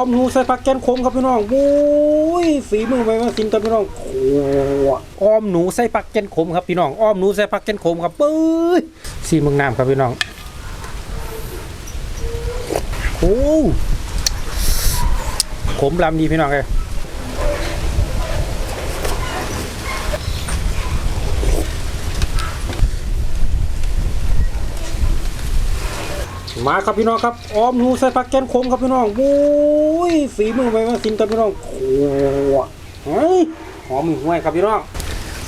อมหนูใส่ผักแกนขมครับพี่น้องโอ้ยฝีมือไปมาสินครันพี่น้องโอ้อ้อมหนูใส่ผักแกนขมครับพี่น้องอ้อมหนูใส่ผักแกนขมครับปื้ยสีเมืองน้ำครับพี่น้องโอ้ขมลำดีพี่น้องเลย มาครับพี่น้องครับอ้อมหนูใส่ผักแกนขมครับพี่น้องโอ้ยฝีมือไปมาสินครับพี่น้องโอ้เฮ้ยหอมห่วยครับพี่น้อง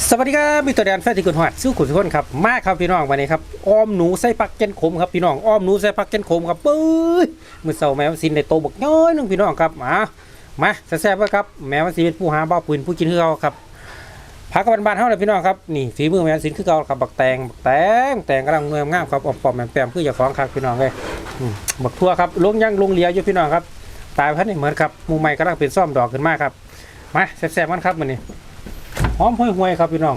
สวัสดีครับมิสเตอร์แดนแฟนที่กุนหอดสู้อขุนทุกคนครับมาครับพี่น้องวันนี้ครับอ้อมหนูใส่ผักแกนขมครับพี่น้องอ้อมหนูใส่ผักแกนขมครับปื้ยมือเสาแมวสินในโตบักน้อยนึงพี่น้องครับมามาแซ่บๆไว้ครับแมวสิเป็นผู้หาบ้าปืนผู้กินคือเขาครับ พักกับบ้านๆเฮาเลยพี่น้องครับนี่ฝีมือแมวสินคือเขาครับบักแตงบักแตงแตงกำลังเงยงามครับออมปอมแปมคืออย่าฟ้องครับพี่น้องเลยบักทั่วครับลงยังลงเหลียอยู่พี่น้องครับตายพันนี่เหมือนครับมูใหม่กำลังเป็นซ่อมดอกขึ้นมาครับมาแซ่บๆกันครับมื้อนี้หอมห่วยๆครับพี่น้อง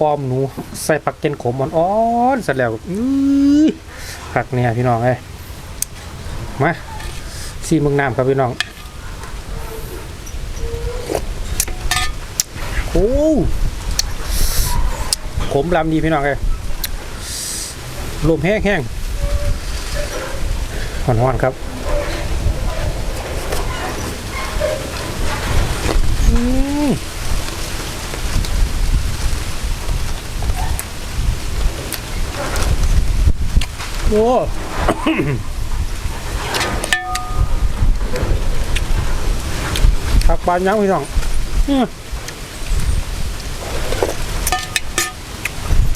ปอมหนูใส่ผักเกนขมอ่อนๆเสร็จแล้วอื้อผักเนี่ยพี่น้องเอ้ยมาซีมึงน้ำครับพี่น้องโอ้ มลำดีพี่น้องเอ้ยลมแห้งๆหอนๆครับอืมโอ้ผักบานยังพี่น้องอื้อ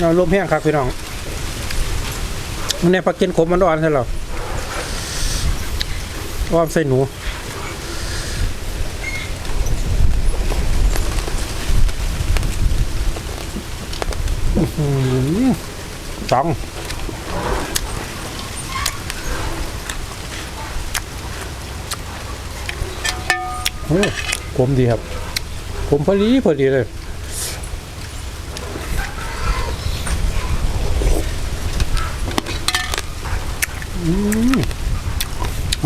เอาลมแห้งครับพี่น้องมันในผักเก็นขมมันอ่อนใช่หรออ้อมใส่หนูอื้อหือสองโอ้ผมดีครับผมพอดีพอดีเลย อืม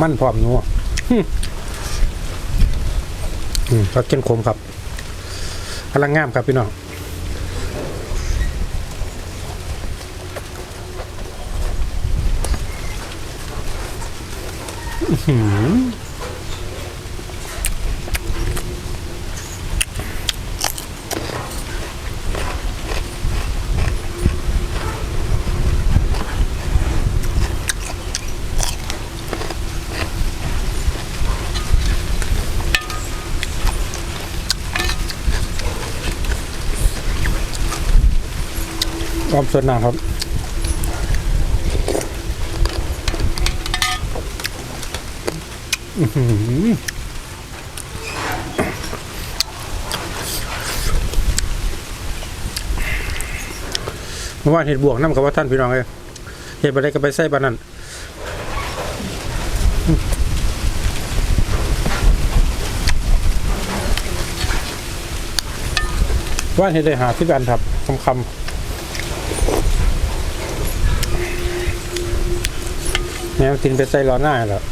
มันพร้อมนัวอืมอืมผักเก็นขมครับกำลังงามครับพี่น้องอืม ออมสดน้ำครับเมื่อวานเห็ดบวกน้ำกับว่าท่านพี่น้องเลยเห็ดอะไรก็ไปใส่บานั้นว่านเห็ดได้หาที่กันครับคำคำ ๆแมวกินไปใส่ล้อหน้าแล้ว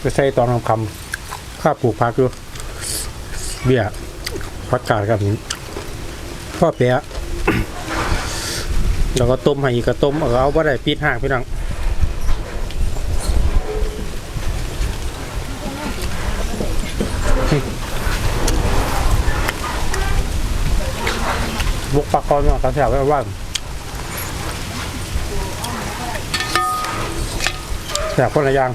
ไปใส่ตอนคำคำข้าปลูกพักอยู่เบี้ยพักกาดครับนี้พ่อเปียแล้วก็ต้มให้อีกก็ต้มเอาเอาว่าได้ปิดห่างพี่น้อง บุกปากกรมาตาแถวไว้ว่างแถวคนละอย่าง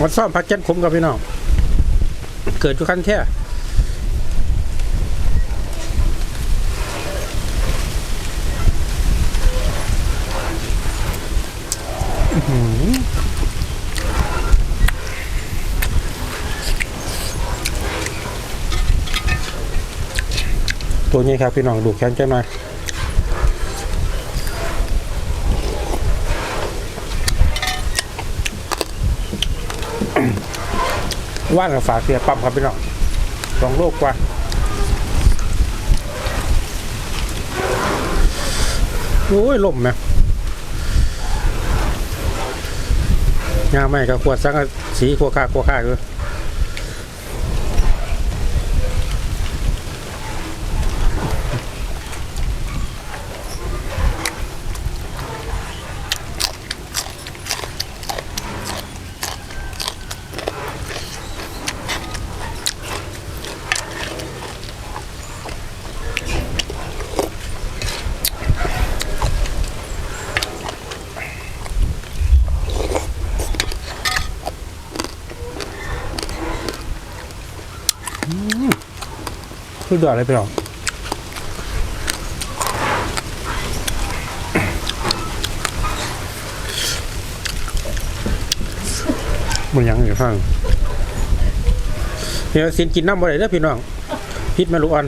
วันซ่อมพักแก้นขมกับพี่น้อง เกิดทุกขั้นแท้ ตัวนี้ครับพี่น้องดูแข็งจังหน่อยว่างกับฝาเสียปั๊มครับพี่น้องสองโลกกว่าโอ้ยลมไหมงาไม่กับขวดสังกสีขวค่าขวค่าคือ อเดือดอะไรไปหรอมันยังอยู่ข้างเดี๋ยวสินกินน้ำบ่ได้เด้อพี่น้องพิษม่ลูกอ่อน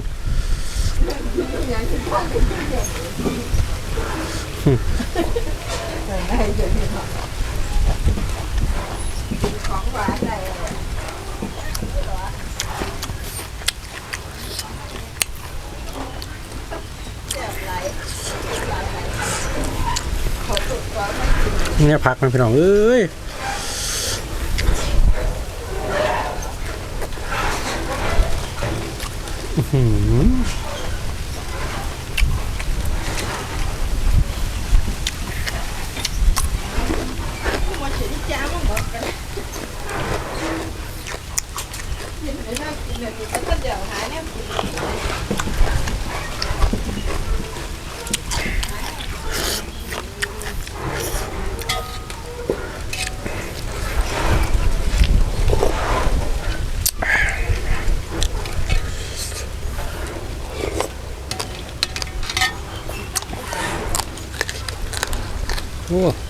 ของหวานได้เสียบไหล เนี่ยพักมันพี่น้องเอ้ยอืมาถึงจ้ามาหมดกันกินไม่น่ากินแบบนี้ก็เดี๋ยวหายเนี่ย cool.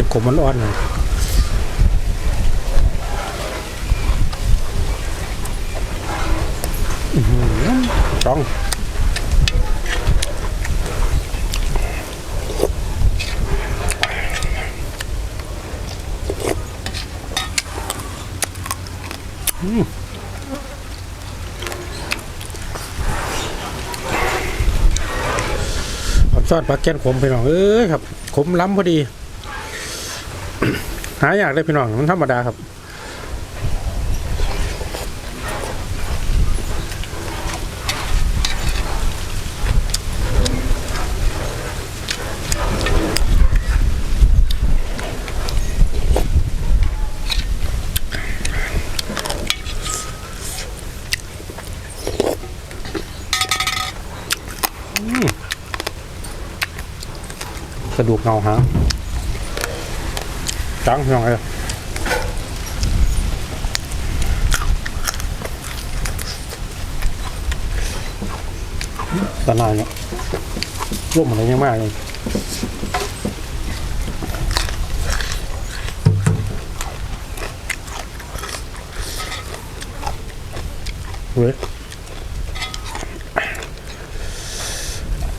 ก็บขมมันอ่อนเลยอื้อหือจ้องอืมอับซอดปลาแก้นขมไปหน่องเอ้ยครับ ขมล้ำพอดี หาอยากได้พี่น้อง มันธรรมดาครับกระดูกเงาหาง จังพี่น้องเอ้ยตะนายเนี่ยร่มอะไรยังมากเลยเว้ย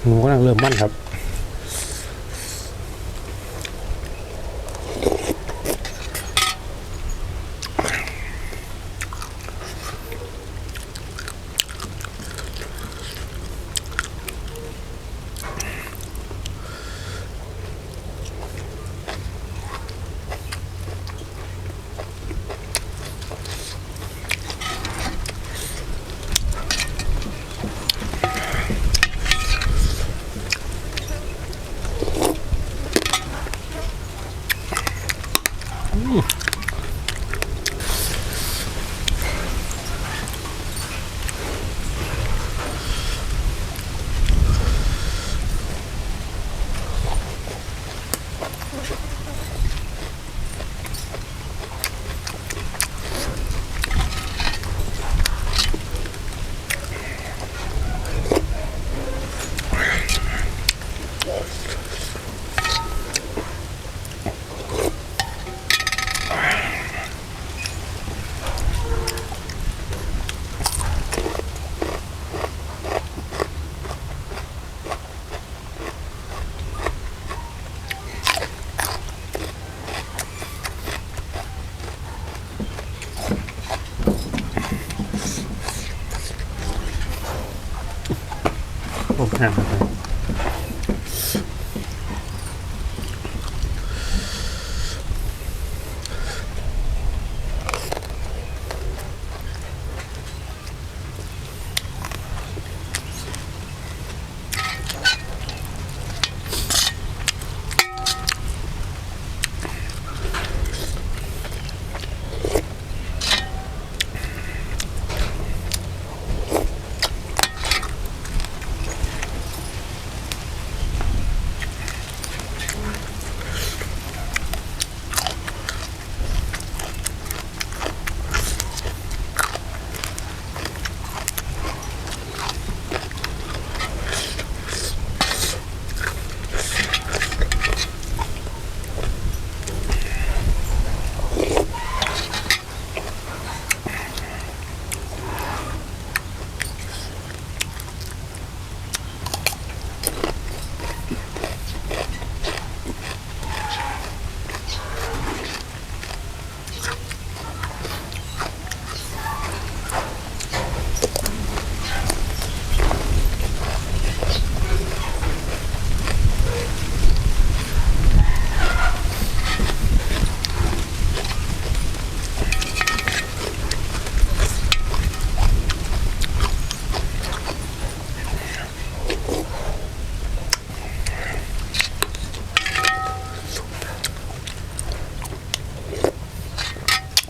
หนูกำลังเริ่มมั่นครับ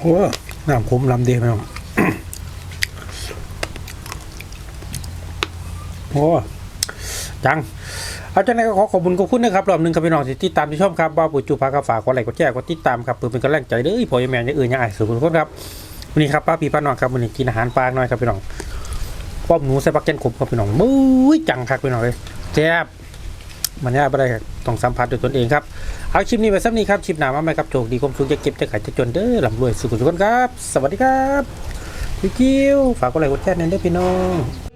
โอ้น้ำขมลำดีพี่น้องโอ้จัง เอาจากนั้นก็ขอขอบคุณขอบคุณนะครับรอบหนึ่งครับพี่น้องที่ติดตามที่ชอบครับว่าปุ๋ยจูพากาฝากกดไลค์กดแชร์กดติดตามครับเพื่อเป็นกำลังใจเด้อพอยแม่ยังอื่นยังไงสุขทุกคนครับวันนี้ครับป้าพี่ป้าน้องครับวันนี้กินอาหารปลาหน่อยครับพี่น้องป้อมหนูใส่ปักแกนขมครับพี่น้องมุ้ยจังครับพี่น้องเลยแซ่บ มันยากอะได้ครับต้องสัมผัสด้วยตนเองครับ เอาคลิปนี้ไปสักนี้ครับคลิปหนามาไหมครับโชคดีความสุขจะเก็บจะขายจะจนเด้อลำรวยสุขสุขคนครับ สวัสดีครับคิวฝากกดไลค์กดแชร์ในเด้อพี่น้อง